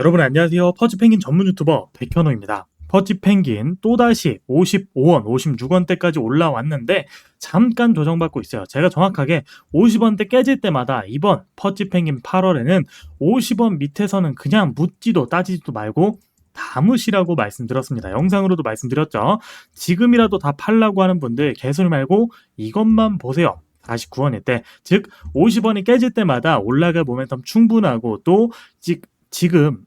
여러분 안녕하세요. 퍼치펭귄 전문 유튜버 백현호입니다. 퍼치펭귄 또다시 55원, 56원대까지 올라왔는데 잠깐 조정받고 있어요. 제가 정확하게 50원대 깨질 때마다 이번 퍼치펭귄 8월에는 50원 밑에서는 그냥 묻지도 따지지도 말고 담으시라고 말씀드렸습니다. 영상으로도 말씀드렸죠. 지금이라도 다 팔라고 하는 분들 개소리 말고 이것만 보세요. 49원일 때, 즉 50원이 깨질 때마다 올라갈 모멘텀 충분하고 또 지, 지금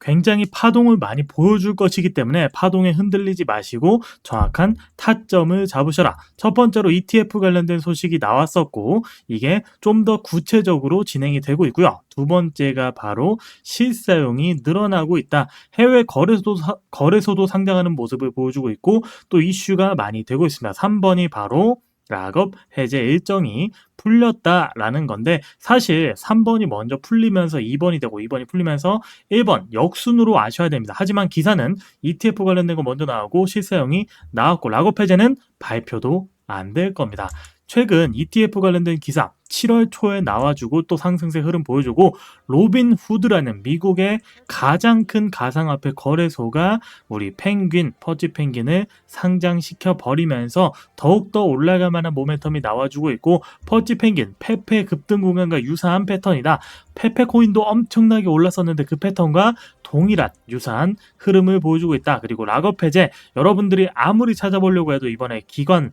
굉장히 파동을 많이 보여줄 것이기 때문에 파동에 흔들리지 마시고 정확한 타점을 잡으셔라. 첫 번째로 ETF 관련된 소식이 나왔었고 이게 좀 더 구체적으로 진행이 되고 있고요. 두 번째가 바로 실사용이 늘어나고 있다. 해외 거래소도 사- 거래소도 상장하는 모습을 보여주고 있고 또 이슈가 많이 되고 있습니다. 3번이 바로 락업 해제 일정이 풀렸다라는 건데 사실 3번이 먼저 풀리면서 2번이 되고 2번이 풀리면서 1번 역순으로 아셔야 됩니다. 하지만 기사는 ETF 관련된 거 먼저 나오고 실사용이 나왔고 락업 해제는 발표도 안 될 겁니다. 최근 ETF 관련된 기사 7월 초에 나와주고 또 상승세 흐름 보여주고 로빈 후드라는 미국의 가장 큰 가상화폐 거래소가 우리 펭귄, 퍼지 펭귄을 상장시켜 버리면서 더욱더 올라갈 만한 모멘텀이 나와주고 있고 퍼지 펭귄, 페페 급등 구간과 유사한 패턴이다. 페페 코인도 엄청나게 올랐었는데 그 패턴과 동일한 유사한 흐름을 보여주고 있다. 그리고 락업 해제 여러분들이 아무리 찾아보려고 해도 이번에 기관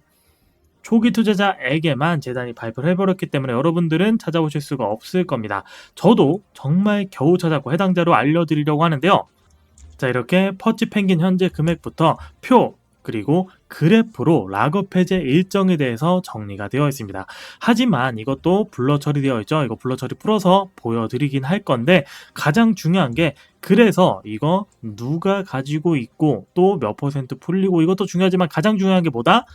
초기 투자자에게만 재단이 발표를 해버렸기 때문에 여러분들은 찾아보실 수가 없을 겁니다. 저도 정말 겨우 찾았고 해당자로 알려드리려고 하는데요. 자 이렇게 퍼치 펭귄 현재 금액부터 표 그리고 그래프로 락업 해제 일정에 대해서 정리가 되어 있습니다. 하지만 이것도 블러 처리되어 있죠. 이거 블러 처리 풀어서 보여드리긴 할 건데 가장 중요한 게 그래서 이거 누가 가지고 있고 또 몇 퍼센트 풀리고 이것도 중요하지만 가장 중요한 게 뭐다?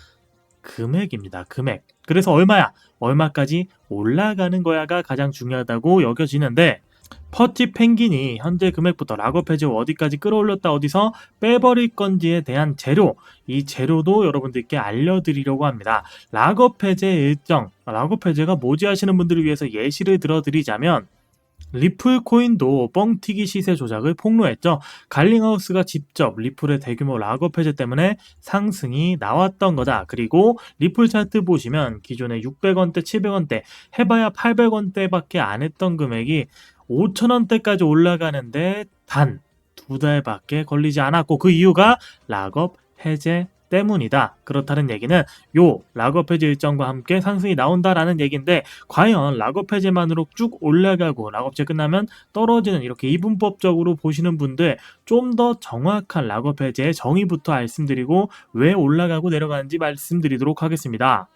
금액입니다. 금액. 그래서 얼마야? 얼마까지 올라가는 거야가 가장 중요하다고 여겨지는데 퍼치 펭귄이 현재 금액부터 락업 해제 어디까지 끌어올렸다 어디서 빼버릴 건지에 대한 재료 이 재료도 여러분들께 알려드리려고 합니다. 락업 해제 일정 락업 해제가 뭐지 하시는 분들을 위해서 예시를 들어드리자면 리플 코인도 뻥튀기 시세 조작을 폭로했죠. 갈링하우스가 직접 리플의 대규모 락업 해제 때문에 상승이 나왔던 거다. 그리고 리플 차트 보시면 기존에 600원대, 700원대 해봐야 800원대밖에 안 했던 금액이 5천원대까지 올라가는데 단 두 달밖에 걸리지 않았고 그 이유가 락업 해제 때문이다. 그렇다는 얘기는 요 락업 해제 일정과 함께 상승이 나온다라는 얘기인데 과연 락업 해제만으로 쭉 올라가고 락업제 끝나면 떨어지는 이렇게 이분법적으로 보시는 분들 좀 더 정확한 락업 해제의 정의부터 말씀드리고 왜 올라가고 내려가는지 말씀드리도록 하겠습니다.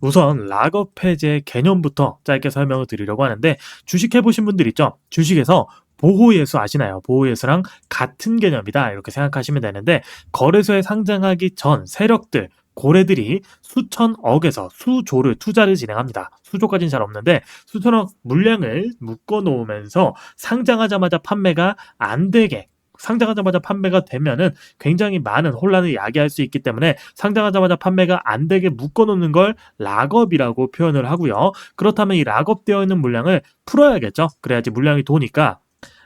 우선 락업 해제 개념부터 짧게 설명을 드리려고 하는데 주식 해보신 분들 있죠? 주식에서 보호예수 아시나요? 보호예수랑 같은 개념이다 이렇게 생각하시면 되는데 거래소에 상장하기 전 세력들 고래들이 수천억에서 수조를 투자를 진행합니다. 수조까지는 잘 없는데 수천억 물량을 묶어 놓으면서 상장하자마자 판매가 안 되게 상장하자마자 판매가 되면은 굉장히 많은 혼란을 야기할 수 있기 때문에 상장하자마자 판매가 안 되게 묶어 놓는 걸 락업이라고 표현을 하고요. 그렇다면 이 락업되어 있는 물량을 풀어야겠죠. 그래야지 물량이 도니까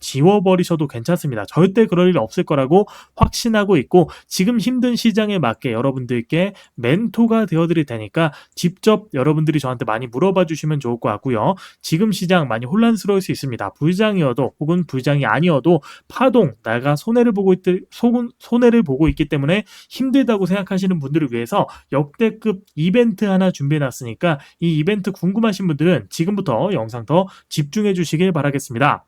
지워버리셔도 괜찮습니다. 절대 그럴 일 없을 거라고 확신하고 있고 지금 힘든 시장에 맞게 여러분들께 멘토가 되어드릴 테니까 직접 여러분들이 저한테 많이 물어봐 주시면 좋을 것 같고요. 지금 시장 많이 혼란스러울 수 있습니다. 불장이어도 혹은 불장이 아니어도 파동 내가 손해를 보고 있 손해를 보고 있기 때문에 힘들다고 생각하시는 분들을 위해서 역대급 이벤트 하나 준비해 놨으니까 이 이벤트 궁금하신 분들은 지금부터 영상 더 집중해 주시길 바라겠습니다.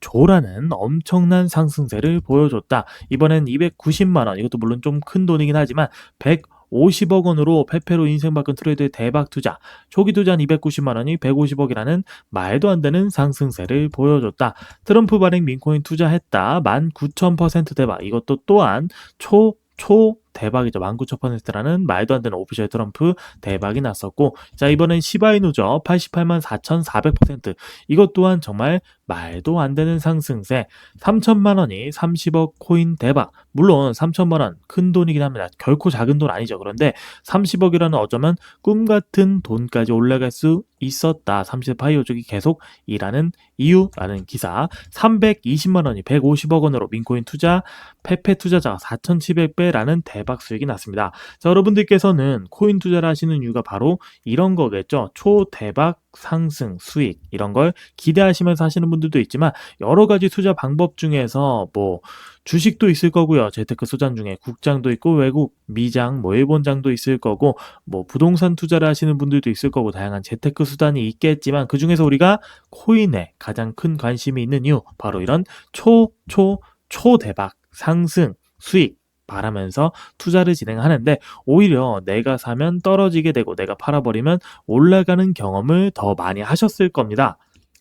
조라는 엄청난 상승세를 보여줬다. 이번엔 290만원, 이것도 물론 좀 큰 돈이긴 하지만 150억 원으로 페페로 인생 바꾼 트레이드의 대박 투자, 초기 투자한 290만 원이 150억이라는 말도 안 되는 상승세를 보여줬다. 트럼프 발행 민코인 투자했다. 19,000% 대박. 이것도 또한 초, 초, 대박이죠. 19,000%라는 말도 안 되는 오피셜 트럼프 대박이 났었고, 자, 이번엔 시바이누죠. 88만 4,400%. 이것 또한 정말 말도 안 되는 상승세 3천만 원이 30억 코인 대박 물론 3천만 원 큰 돈이긴 합니다 결코 작은 돈 아니죠 그런데 30억이라는 어쩌면 꿈 같은 돈까지 올라갈 수 있었다. 30대 파이오 쪽이 계속 일하는 이유라는 기사. 320만 원이 150억 원으로 민코인 투자 페페 투자자가 4,700배라는 대박 수익이 났습니다. 자 여러분들께서는 코인 투자를 하시는 이유가 바로 이런 거겠죠? 초대박 상승, 수익 이런 걸 기대하시면서 하시는 분들도 있지만 여러 가지 투자 방법 중에서 뭐 주식도 있을 거고요. 재테크 소장 중에 국장도 있고 외국 미장, 뭐 일본장도 있을 거고 뭐 부동산 투자를 하시는 분들도 있을 거고 다양한 재테크 수단이 있겠지만 그 중에서 우리가 코인에 가장 큰 관심이 있는 이유 바로 이런 초, 초, 초대박 상승, 수익 바라면서 투자를 진행하는데 오히려 내가 사면 떨어지게 되고 내가 팔아버리면 올라가는 경험을 더 많이 하셨을 겁니다.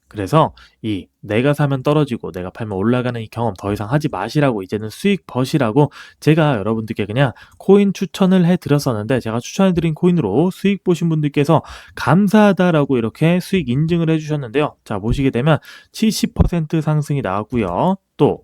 그래서 이 내가 사면 떨어지고 내가 팔면 올라가는 이 경험 더 이상 하지 마시라고 이제는 수익 버시라고 제가 여러분들께 그냥 코인 추천을 해 드렸었는데 제가 추천해 드린 코인으로 수익 보신 분들께서 감사하다라고 이렇게 수익 인증을 해 주셨는데요. 자, 보시게 되면 70% 상승이 나왔고요. 또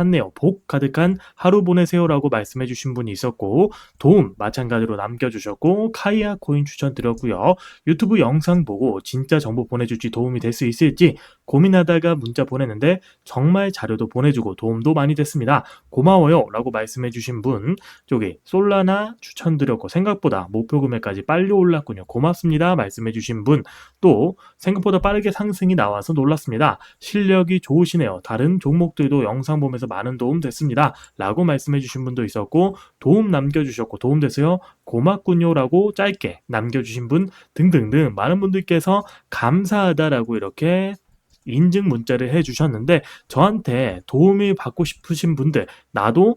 샀네요. 복 가득한 하루 보내세요라고 말씀해 주신 분이 있었고 도움 마찬가지로 남겨주셨고 카이아 코인 추천 드렸고요. 유튜브 영상 보고 진짜 정보 보내줄지 도움이 될 수 있을지 고민하다가 문자 보내는데 정말 자료도 보내주고 도움도 많이 됐습니다. 고마워요 라고 말씀해 주신 분 저기 솔라나 추천 드렸고 생각보다 목표 금액까지 빨리 올랐군요. 고맙습니다 말씀해 주신 분 또 생각보다 빠르게 상승이 나와서 놀랐습니다. 실력이 좋으시네요. 다른 종목들도 영상 보면서 많은 도움 됐습니다. 라고 말씀해 주신 분도 있었고, 도움 남겨 주셨고, 도움 됐어요? 고맙군요. 라고 짧게 남겨 주신 분 등등등 많은 분들께서 감사하다라고 이렇게 인증 문자를 해 주셨는데 저한테 도움을 받고 싶으신 분들 나도